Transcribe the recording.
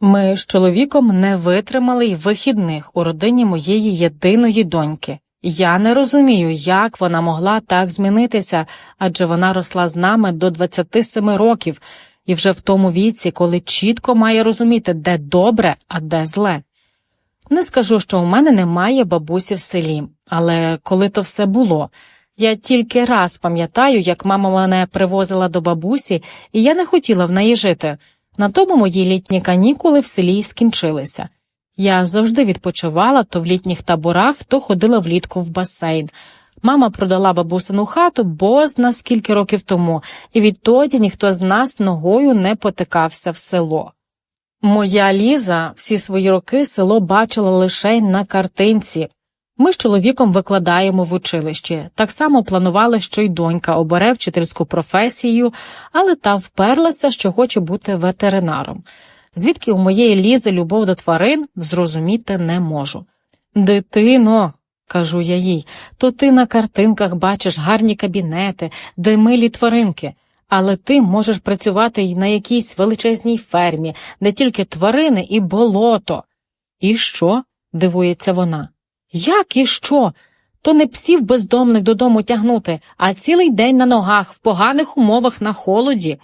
Ми з чоловіком не витримали й вихідних у родині моєї єдиної доньки. Я не розумію, як вона могла так змінитися, адже вона росла з нами до 27 років і вже в тому віці, коли чітко має розуміти, де добре, а де зле. Не скажу, що у мене немає бабусі в селі, але коли то все було, я тільки раз пам'ятаю, як мама мене привозила до бабусі, і я не хотіла в неї жити. На тому мої літні канікули в селі й скінчилися. Я завжди відпочивала то в літніх таборах, то ходила влітку в басейн. Мама продала бабусину хату бозна скільки років тому, і відтоді ніхто з нас ногою не потикався в село. Моя Ліза всі свої роки село бачила лише на картинці. Ми з чоловіком викладаємо в училищі. Так само планували, що й донька обере вчительську професію, але та вперлася, що хоче бути ветеринаром. Звідки у моєї Лізи любов до тварин, зрозуміти не можу. Дитино, кажу я їй, то ти на картинках бачиш гарні кабінети, де милі тваринки. Але ти можеш працювати й на якійсь величезній фермі, де тільки тварини і болото. І що? дивується вона. Як і що? То не псів бездомних додому тягнути, а цілий день на ногах, в поганих умовах на холоді.